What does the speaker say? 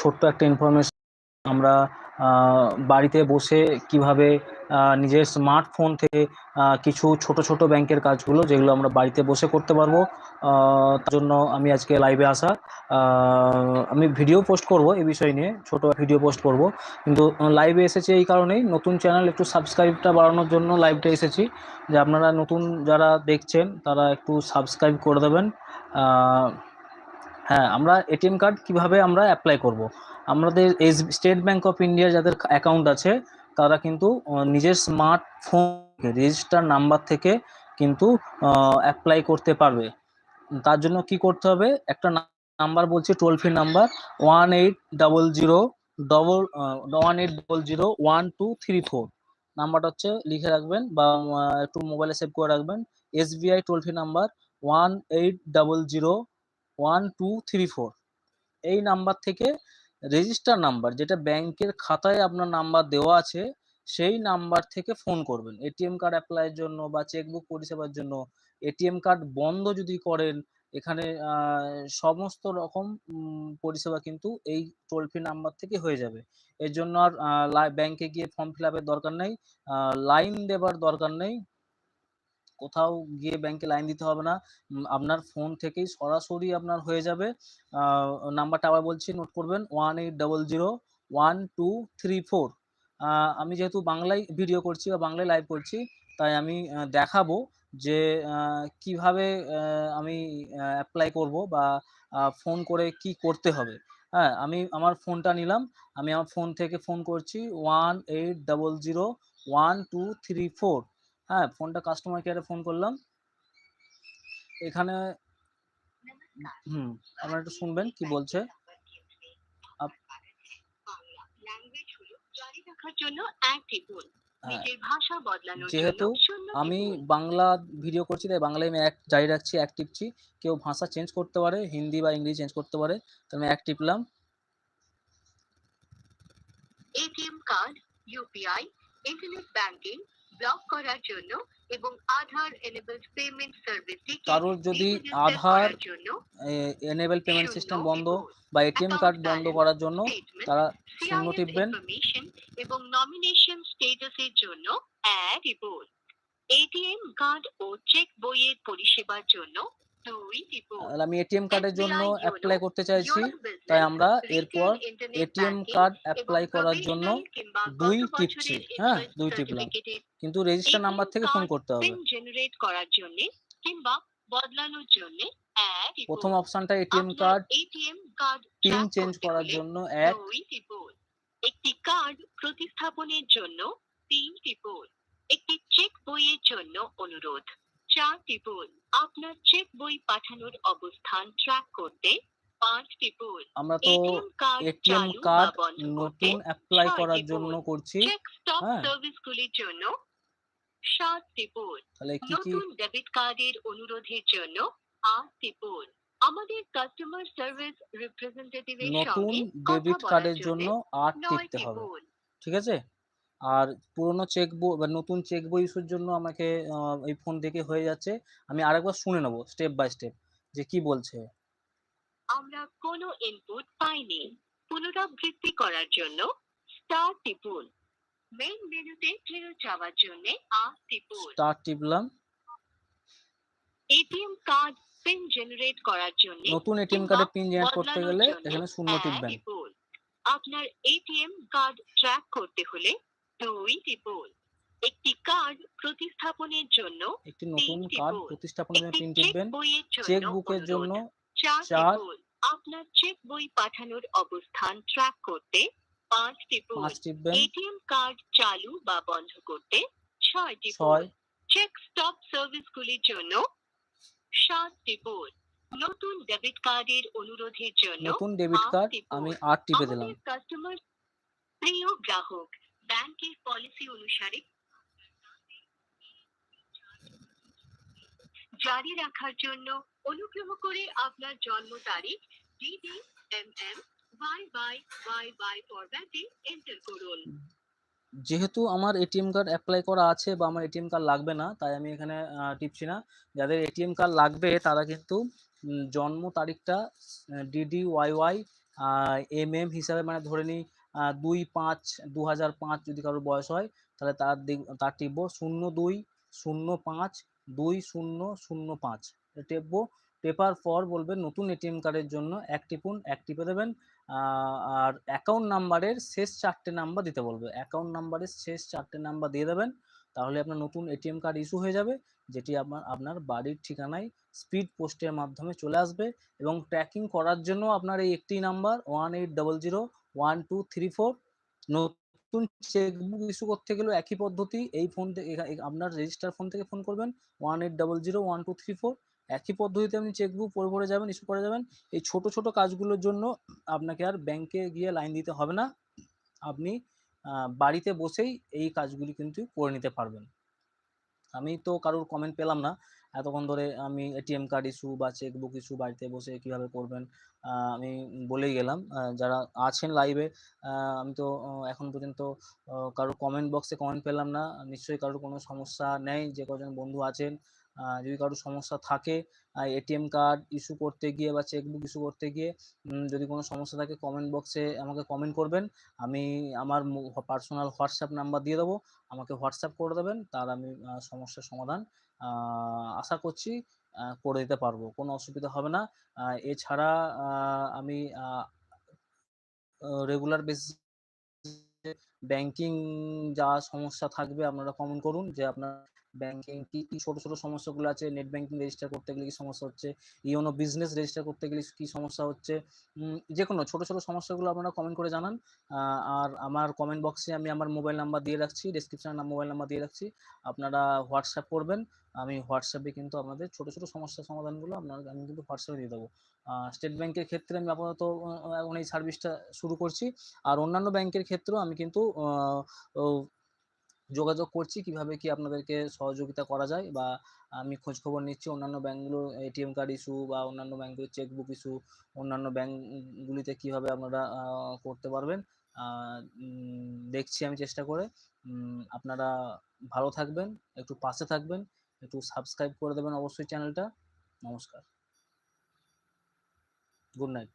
ছোট্ট একটা ইনফরমেশন আমরা বাড়িতে বসে কীভাবে নিজের স্মার্টফোন থেকে কিছু ছোট ছোট ব্যাংকের কাজগুলো যেগুলো আমরা বাড়িতে বসে করতে পারব তার জন্য আমি আজকে লাইভে আসা আমি ভিডিও পোস্ট করব এই বিষয় নিয়ে, ছোট ভিডিও পোস্ট করব। কিন্তু লাইভে এসেছি এই কারণেই, নতুন চ্যানেল একটু সাবস্ক্রাইবটা বাড়ানোর জন্য লাইভটা এসেছি, যে আপনারা নতুন যারা দেখছেন, তারা একটু সাবস্ক্রাইব করে দেবেন হ্যাঁ আমরা এটিএম কার্ড কীভাবে আমরা অ্যাপ্লাই করব? আমাদের এস স্টেট ব্যাংক অফ ইন্ডিয়ার যাদের অ্যাকাউন্ট আছে, তারা কিন্তু নিজের স্মার্টফোন রেজিস্টার নাম্বার থেকে কিন্তু অ্যাপ্লাই করতে পারবে। তার জন্য কি করতে হবে? একটা নাম্বার বলছি toll free number one eight double zero double one eight double zero one two three four নাম্বারটা হচ্ছে লিখে রাখবেন বা একটু মোবাইলে সেভ করে রাখবেন। S SBI toll free number one eight double zero one, two, three, four. এই নাম্বার থেকে রেজিস্টার নাম্বার, যেটা ব্যাংকের খাতায় আপনার নাম্বার দেওয়া আছে, সেই নাম্বার থেকে ফোন করবেন। এটিএম কার্ড অ্যাপ্লাইয়ের জন্য বা চেকবুক পরিষেবার জন্য এটিএম কার্ড বন্ধ যদি করেন, এখানে সমস্ত রকম পরিষেবা কিন্তু এই টোল ফ্রি নাম্বার থেকে হয়ে যাবে। এর জন্য আর ব্যাংকে গিয়ে ফর্ম ফিল দরকার নেই লাইন দেবার দরকার নেই। কোথাও গিয়ে ব্যাংকে লাইন দিতে হবে না। আপনার ফোন থেকেই সরাসরি আপনার হয়ে যাবে। নাম্বারটা আবার বলছি নোট করবেন one eight double zero one two three four আমি যেহেতু বাংলায় ভিডিও করছি বা বাংলায় লাইভ করছি, তাই আমি দেখাবো যে কীভাবে আমি অ্যাপ্লাই করব বা ফোন করে কি করতে হবে। হ্যাঁ আমি আমার ফোনটা নিলাম, আমি আমার ফোন থেকে ফোন করছি one eight double zero one two three four হ্যাঁ ফোনটা কাস্টমার কেয়ারে ফোন করলাম। এখানে হুম আপনারা একটু শুনবেন কি বলছে। হ্যাঁ, যেহেতু আমি বাংলা ভিডিও করছি তাই বাংলায় আমি জারি রাখছি এক টিপছি। কেউ ভাষা চেঞ্জ করতে পারে হিন্দি বা ইংরেজি চেঞ্জ করতে পারে তো আমি এক টিপলাম। ATM card UPI internet banking block করার জন্য এবং আধার এনেবলড পেমেন্ট সার্ভিসটি কারোর যদি আধার এনেবল পেমেন্ট সিস্টেম বন্ধ বা এটিএম কার্ড বন্ধ করার জন্য তারা শূন্য টিপবেন। এবং নমিনেশন স্টেটাসের জন্য অ্যাড এবং এটিএম কার্ড ও চেক বইয়ের পরিষেবার জন্য আমি এটিএম কার্ডের জন্য অ্যাপ্লাই করতে চাইছি। তাই আমরা এরপর এটিএম কার্ড অ্যাপ্লাই করার জন্য দুই টিপছি, হ্যাঁ, দুই টিপলাম। কিন্তু রেজিস্টার নাম্বার থেকে ফোন করতে হবে। জেনারেট করার জন্য কিংবা বদলানোর জন্য এক প্রথম অপশনটা ATM card ATM card pin change করার জন্য এক একটি কার্ড প্রতিস্থাপনের জন্য তিন টিপুন একটি চেক বইয়ের জন্য অনুরোধ। চার টিপুন আপনার চেক বই পাঠানোর অবস্থান ট্র্যাক করতে আমরা তো এটিএম কার্ড নতুন অ্যাপ্লাই করার জন্য করছি। স্টপ হ্যাঁ। সার্ভিসগুলির জন্য সাত টিপুন তাহলে কি কি নতুন ডেবিট কার্ডের অনুরোধের জন্য আট টিপুন আমাদের কাস্টমার সার্ভিস রিপ্রেজেন্টেটিভের নতুন সঙ্গে কথা ডেবিট কার্ডের জন্য আট টিপতে হবে। ঠিক আছে? আর পুরনো চেক বই বা নতুন চেক বই ইস্যুর জন্য আমাকে এই ফোন থেকে হয়ে যাচ্ছে। আমি আরেকবার শুনে নেব স্টেপ বাই স্টেপ যে কি বলছে। আমরা কোনো ইনপুট পাইনি। পুনরাবৃত্তি করার জন্য স্টার টিপুন। মেইন মেনুতে ফেরত যাওয়ার জন্য আট টিপুন। স্টার্ট টিপলাম। এটিএম কার্ড পিন জেনারেট করার জন্য নতুন এটিএম কার্ডে পিন জেনারেট করতে গেলে এখানে শূন্য টিপবেন। আপনার এটিএম কার্ড ট্র্যাক করতে হলে দুই টিপুন একটি কার্ড প্রতিস্থাপনের জন্য একটি নতুন কার্ড প্রতিস্থাপনের জন্য চেক টিপবেন চেক বুকের জন্য চার। আপনার চেক বই পাঠানোর অবস্থান ট্র্যাক করতে পাঁচ টিপুন এটিএম কার্ড চালু বা বন্ধ করতে ছয় টিপুন চেক স্টপ সার্ভিসগুলির জন্য সাত টিপুন নতুন ডেবিট কার্ডের অনুরোধের জন্য নতুন ডেবিট কার্ড আমি আট টিপে দিলাম। কাস্টমার প্রিয় গ্রাহক ব্যাংকের পলিসি অনুসারে জারি রাখার জন্য অনুগ্রহ করে আপনার জন্ম তারিখ DD M M Y by Y by ফরম্যাটে এন্টার করুন। যেহেতু আমার এটিএম কার্ড অ্যাপ্লাই করা আছে বা আমার এটিএম কার্ড লাগবে না, তাই আমি এখানে টিপছি না। যাদের এটিএম কার্ড লাগবে, তারা কিন্তু জন্ম তারিখটা DD Y Y M M হিসাবে মানে ধরে নিই দুই পাঁচ দু পাঁচ যদি কারোর বয়স হয়, তাহলে তার তার টিপবো শূন্য দুই, শূন্য পাঁচ, দুই শূন্য শূন্য পাঁচ। টেপবো। টেপার পর বলবেন নতুন এটিএম কার্ডের জন্য এক টিপুন, এক টিপে দেবেন। আর অ্যাকাউন্ট নাম্বারের শেষ চারটে নাম্বার দিতে বলবে। অ্যাকাউন্ট নাম্বারের শেষ চারটে নাম্বার দিয়ে দেবেন। তাহলে আপনার নতুন এটিএম কার্ড ইস্যু হয়ে যাবে, যেটি আপনার আপনার বাড়ির ঠিকানায় স্পিড পোস্টের মাধ্যমে চলে আসবে। এবং ট্র্যাকিং করার জন্য আপনার এই একটি number one eight double zero one two three four নতুন চেকবুক ইস্যু করতে গেলেও একই পদ্ধতি। এই ফোন থেকে আপনার রেজিস্টার ফোন থেকে ফোন করবেন। One eight double zero one two three four একই পদ্ধতিতে আপনি চেকবুক পরে পরে যাবেন ইস্যু করে যাবেন। এই ছোট ছোট কাজগুলোর জন্য আপনাকে আর ব্যাংকে গিয়ে লাইন দিতে হবে না। আপনি বাড়িতে বসেই এই কাজগুলি কিন্তু করে নিতে পারবেন। আমি তো কারোর কমেন্ট পেলাম না। এতক্ষণ ধরে আমি এটিএম কার্ড ইস্যু বা চেকবুক ইস্যু বাড়িতে বসে কীভাবে করবেন আমি বলেই গেলাম। যারা আছেন লাইভে আমি তো এখন পর্যন্ত কারও কমেন্ট বক্সে কমেন্ট পেলাম না। নিশ্চয়ই কারোর কোনো সমস্যা নেই, যে কজন বন্ধু আছেন যদি কারোর সমস্যা থাকে এটিএম কার্ড ইস্যু করতে গিয়ে বা চেকবুক ইস্যু করতে গিয়ে যদি কোনো সমস্যা থাকে কমেন্ট বক্সে আমাকে কমেন্ট করবেন। আমি আমার পার্সোনাল হোয়াটসঅ্যাপ নাম্বার দিয়ে দেবো। আমাকে হোয়াটসঅ্যাপ করে দেবেন, তার আমি সমস্যার সমাধান আশা করছি করে দিতে পারব। কোনো অসুবিধা হবে না। এছাড়া আমি রেগুলার বেসিস ব্যাংকিং যা সমস্যা থাকবে, আপনারা কমেন্ট করুন যে আপনার ব্যাংকিং কি কি ছোট ছোট সমস্যাগুলো আছে? নেট ব্যাংকিং রেজিস্টার করতে গেলে কি সমস্যা হচ্ছে? ইওনো বিজনেস রেজিস্টার করতে গেলে কি সমস্যা হচ্ছে? যে কোনো ছোট ছোট সমস্যাগুলো আপনারা কমেন্ট করে জানান। আর আমার কমেন্ট বক্সে আমি আমার মোবাইল নাম্বার দিয়ে রাখছি ডিসক্রিপশনে মোবাইল নাম্বার দিয়ে রাখছি। আপনারা হোয়াটসঅ্যাপ করবেন, আমি হোয়াটসঅ্যাপে কিন্তু আপনাদের ছোট ছোট সমস্যার সমাধানগুলো আপনার, আমি কিন্তু হোয়াটসঅ্যাপে দিয়ে দেবো। স্টেট ব্যাংকের ক্ষেত্রে আমি আপাতত এখন এই সার্ভিসটা শুরু করছি। আর অন্যান্য ব্যাংকের ক্ষেত্রেও আমি কিন্তু যোগাযোগ করছি কীভাবে কি আপনাদেরকে সহযোগিতা করা যায় বা আমি খোঁজ খবর নিচ্ছি অন্যান্য ব্যাংকগুলো এটিএম কার্ড ইস্যু বা অন্যান্য ব্যাংকের চেকবুক ইস্যু অন্যান্য ব্যাংকগুলিতে কীভাবে আপনারা করতে পারবেন। দেখছি আমি চেষ্টা করে। আপনারা ভালো থাকবেন, একটু পাশে থাকবেন, একটু সাবস্ক্রাইব করে দেবেন অবশ্যই চ্যানেলটা নমস্কার। Good night